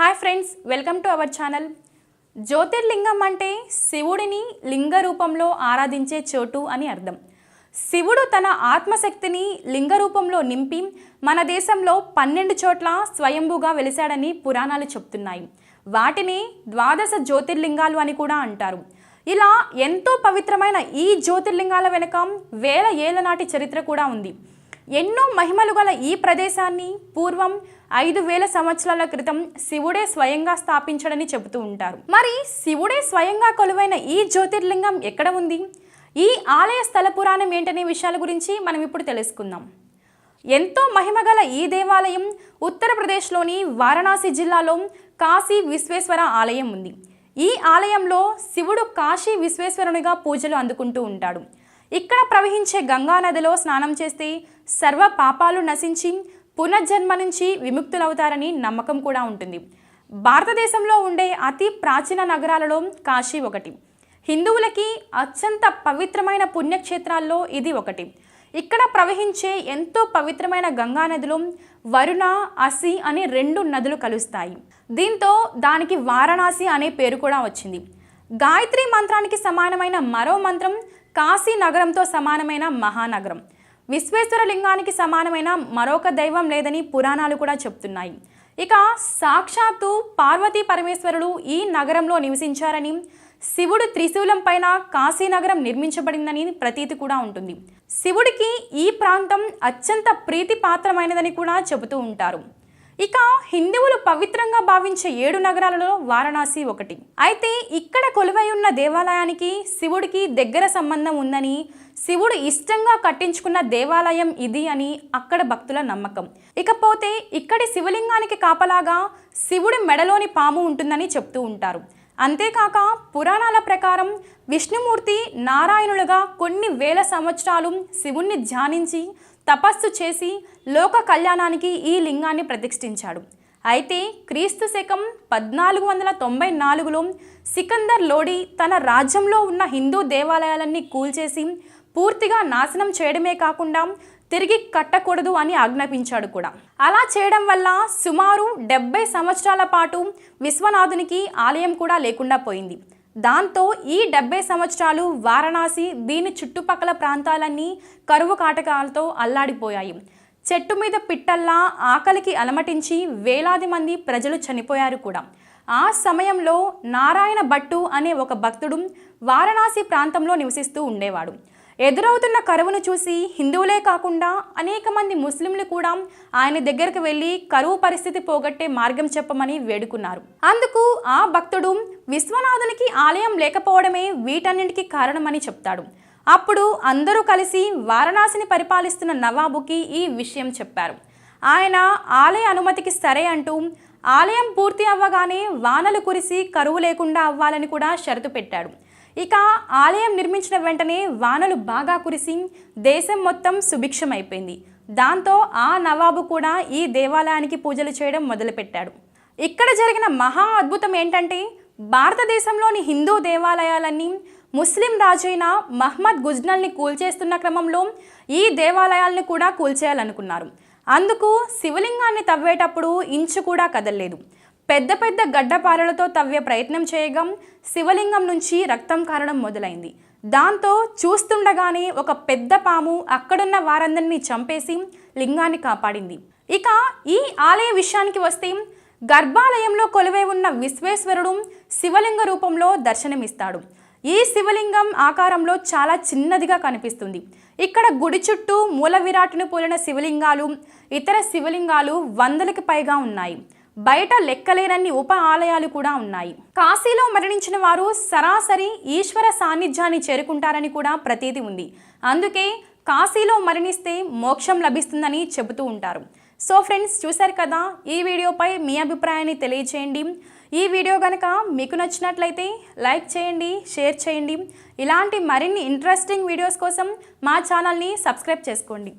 Hi friends welcome to our channel. జ్యోతిర్లింగం అంటే శివుడిని లింగ రూపంలో ఆరాధించే చోటు అని అర్థం. శివుడు తన ఆత్మశక్తిని లింగ రూపంలో నింపి మన దేశంలో పన్నెండు చోట్ల స్వయంభూగా వెలిశాడని పురాణాలు చెప్తున్నాయి. వాటిని ద్వాదశ జ్యోతిర్లింగాలు అని కూడా అంటారు. ఇలా ఎంతో పవిత్రమైన ఈ జ్యోతిర్లింగాల వెనుక వేల ఏళ్ళ నాటి చరిత్ర కూడా ఉంది. ఎన్నో మహిమలు గల ఈ ప్రదేశాన్ని పూర్వం ఐదు వేల సంవత్సరాల క్రితం శివుడే స్వయంగా స్థాపించడని చెబుతూ ఉంటారు. మరి శివుడే స్వయంగా కొలువైన ఈ జ్యోతిర్లింగం ఎక్కడ ఉంది? ఈ ఆలయ స్థల పురాణం ఏంటనే విషయాల గురించి మనం ఇప్పుడు తెలుసుకుందాం. ఎంతో మహిమగల ఈ దేవాలయం ఉత్తరప్రదేశ్లోని వారణాసి జిల్లాలో కాశీ విశ్వేశ్వర ఆలయం ఉంది. ఈ ఆలయంలో శివుడు కాశీ విశ్వేశ్వరునిగా పూజలు అందుకుంటూ ఉంటాడు. ఇక్కడ ప్రవహించే గంగా నదిలో స్నానం చేస్తే సర్వ పాపాలు నశించి పునర్జన్మ నుంచి విముక్తులవుతారని నమ్మకం కూడా ఉంటుంది. భారతదేశంలో ఉండే అతి ప్రాచీన నగరాలలో కాశీ ఒకటి. హిందువులకి అత్యంత పవిత్రమైన పుణ్యక్షేత్రాల్లో ఇది ఒకటి. ఇక్కడ ప్రవహించే ఎంతో పవిత్రమైన గంగా నదిలో వరుణ అసి అనే రెండు నదులు కలుస్తాయి. దీంతో దానికి వారణాసి అనే పేరు కూడా వచ్చింది. గాయత్రి మంత్రానికి సమానమైన మరో మంత్రం కాశీ నగరంతో సమానమైన మహానగరం. విశ్వేశ్వర లింగానికి సమానమైన మరొక దైవం లేదని పురాణాలు కూడా చెప్తున్నాయి. ఇక సాక్షాత్తు పార్వతీ పరమేశ్వరుడు ఈ నగరంలో నివసించారని శివుడు త్రిశూలం పైన కాశీనగరం నిర్మించబడిందని ప్రతీతి కూడా ఉంటుంది. శివుడికి ఈ ప్రాంతం అత్యంత ప్రీతిపాత్రమైనదని కూడా చెబుతూ ఉంటారు. ఇక హిందువులు పవిత్రంగా భావించే ఏడు నగరాలలో వారణాసి ఒకటి. అయితే ఇక్కడ కొలువై ఉన్న దేవాలయానికి శివుడికి దగ్గర సంబంధం ఉందని శివుడు ఇష్టంగా కట్టించుకున్న దేవాలయం ఇది అని అక్కడ భక్తుల నమ్మకం. ఇకపోతే ఇక్కడి శివలింగానికి కాపలాగా శివుడి మెడలోని పాము ఉంటుందని చెప్తూ ఉంటారు. అంతేకాక పురాణాల ప్రకారం విష్ణుమూర్తి నారాయణులుగా కొన్ని వేల సంవత్సరాలు శివుణ్ణి ధ్యానించి తపస్సు చేసి లోక కళ్యాణానికి ఈ లింగాన్ని ప్రతిష్ఠించాడు. అయితే క్రీస్తు శకం పద్నాలుగు వందల తొంభై నాలుగులో సికందర్ లోడి తన రాజ్యంలో ఉన్న హిందూ దేవాలయాలన్నీ కూల్చేసి పూర్తిగా నాశనం చేయడమే కాకుండా తిరిగి కట్టకూడదు అని ఆజ్ఞాపించాడు కూడా. అలా చేయడం వల్ల సుమారు డెబ్బై సంవత్సరాల పాటు విశ్వనాథునికి ఆలయం కూడా లేకుండా పోయింది. దాంతో ఈ డెబ్బై సంవత్సరాలు వారణాసి దీని చుట్టుపక్కల ప్రాంతాలన్నీ కరువు కాటకాలతో అల్లాడిపోయాయి. చెట్టు మీద పిట్టల్లా ఆకలికి అలమటించి వేలాది మంది ప్రజలు చనిపోయారు కూడా. ఆ సమయంలో నారాయణ భట్టు అనే ఒక భక్తుడు వారణాసి ప్రాంతంలో నివసిస్తూ ఉండేవాడు. ఎదురవుతున్న కరువును చూసి హిందువులే కాకుండా అనేక మంది ముస్లింలు కూడా ఆయన దగ్గరకు వెళ్ళి కరువు పరిస్థితి పోగొట్టే మార్గం చెప్పమని వేడుకున్నారు. అందుకు ఆ భక్తుడు విశ్వనాథునికి ఆలయం లేకపోవడమే వీటన్నింటికి కారణమని చెప్తాడు. అప్పుడు అందరూ కలిసి వారణాసిని పరిపాలిస్తున్న నవాబుకి ఈ విషయం చెప్పారు. ఆయన ఆలయ అనుమతికి సరే అంటూ ఆలయం పూర్తి అవ్వగానే వానలు కురిసి కరువు లేకుండా అవ్వాలని కూడా షరతు పెట్టాడు. ఇక ఆలయం నిర్మించిన వెంటనే వానలు బాగా కురిసి దేశం మొత్తం సుభిక్షమైపోయింది. దాంతో ఆ నవాబు కూడా ఈ దేవాలయానికి పూజలు చేయడం మొదలుపెట్టాడు. ఇక్కడ జరిగిన మహా అద్భుతం ఏంటంటే భారతదేశంలోని హిందూ దేవాలయాలన్నీ ముస్లిం రాజైన మహ్మద్ గుజ్నల్ని కూల్చేస్తున్న క్రమంలో ఈ దేవాలయాలను కూడా కూల్చేయాలనుకున్నారు. అందుకు శివలింగాన్ని తవ్వేటప్పుడు ఇంచు కూడా కదలలేదు. పెద్ద పెద్ద గడ్డపారలతో తవ్వే ప్రయత్నం చేయగా. శివలింగం నుంచి రక్తం కారడం మొదలైంది. దాంతో చూస్తుండగానే ఒక పెద్ద పాము అక్కడున్న వారందరినీ చంపేసి లింగాన్ని కాపాడింది. ఇక ఈ ఆలయ విషయానికి వస్తే గర్భాలయంలో కొలువై ఉన్న విశ్వేశ్వరుడు శివలింగ రూపంలో దర్శనమిస్తాడు. ఈ శివలింగం ఆకారంలో చాలా చిన్నదిగా కనిపిస్తుంది. ఇక్కడ గుడి చుట్టూ మూల విరాటును పోలిన శివలింగాలు ఇతర శివలింగాలు వందలకి పైగా ఉన్నాయి. బయట లెక్కలేనన్ని ఉప ఆలయాలు కూడా ఉన్నాయి. కాశీలో మరణించిన వారు సరాసరి ఈశ్వర సాన్నిధ్యాన్ని చేరుకుంటారని కూడా ప్రతీతి ఉంది. అందుకే కాశీలో మరణిస్తే మోక్షం లభిస్తుందని చెబుతూ ఉంటారు. సో ఫ్రెండ్స్ చూశారు కదా ఈ వీడియోపై మీ అభిప్రాయాన్ని తెలియచేయండి. ఈ వీడియో కనుక మీకు నచ్చినట్లయితే లైక్ చేయండి షేర్ చేయండి. ఇలాంటి మరిన్ని ఇంట్రెస్టింగ్ వీడియోస్ కోసం మా ఛానల్ని సబ్స్క్రైబ్ చేసుకోండి.